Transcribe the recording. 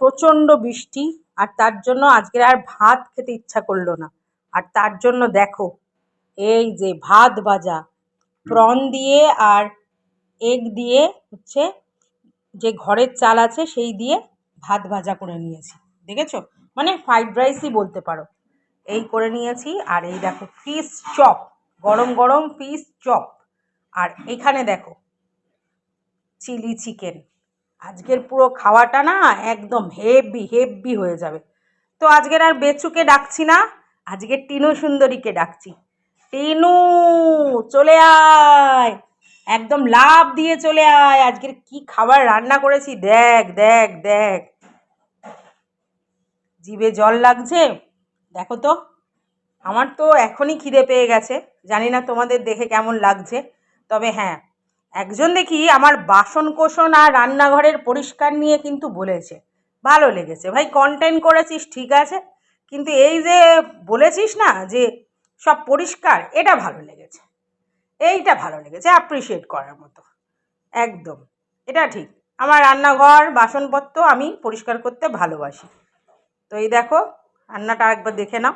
প্রচণ্ড বৃষ্টি, আর তার জন্য আজকের আর ভাত খেতে ইচ্ছা করল না। আর তার জন্য দেখো, এই যে ভাত ভাজা প্রন দিয়ে আর এগ দিয়ে হচ্ছে যে ঘরের চাল আছে সেই দিয়ে ভাত ভাজা করে নিয়েছি। দেখেছ? মানে ফ্রাইড রাইসই বলতে পারো। এই করে নিয়েছি, আর এই দেখো ফিশ চপ, গরম গরম ফিশ চপ। আর এখানে দেখো, চিলি চিকেন। আজকের পুরো খাওয়াটা না একদম হেভি হেভি হয়ে যাবে। তো আজকের আর বেচুকে ডাকছি না, আজকের টিনু সুন্দরীকে ডাকছি। টিনু, চলে আয়! একদম লাভ দিয়ে চলে আয়! আজকের কি খাবার রান্না করেছি? দেখ দেখ দেখ। জিভে জল লাগছে? দেখো তো, আমার তো এখনই খিদে পেয়ে গেছে। জানি না তোমাদের দেখে কেমন লাগছে, তবে হ্যাঁ একজন দেখি আমার বাসন কোসন আর রান্নাঘরের পরিষ্কার নিয়ে কিন্তু বলেছে। ভালো লেগেছে। ভাই কন্টেন্ট করেছিস, ঠিক আছে। কিন্তু এই যে বলেছিস না যে সব পরিষ্কার, এটা ভালো লেগেছে। এইটা ভালো লেগেছে অ্যাপ্রিসিয়েট করার মতো। একদম। এটা ঠিক। আমার রান্নাঘর, বাসনপত্র আমি পরিষ্কার করতে ভালোবাসি। তো এই দেখো, রান্নাটা একবার দেখে নাও।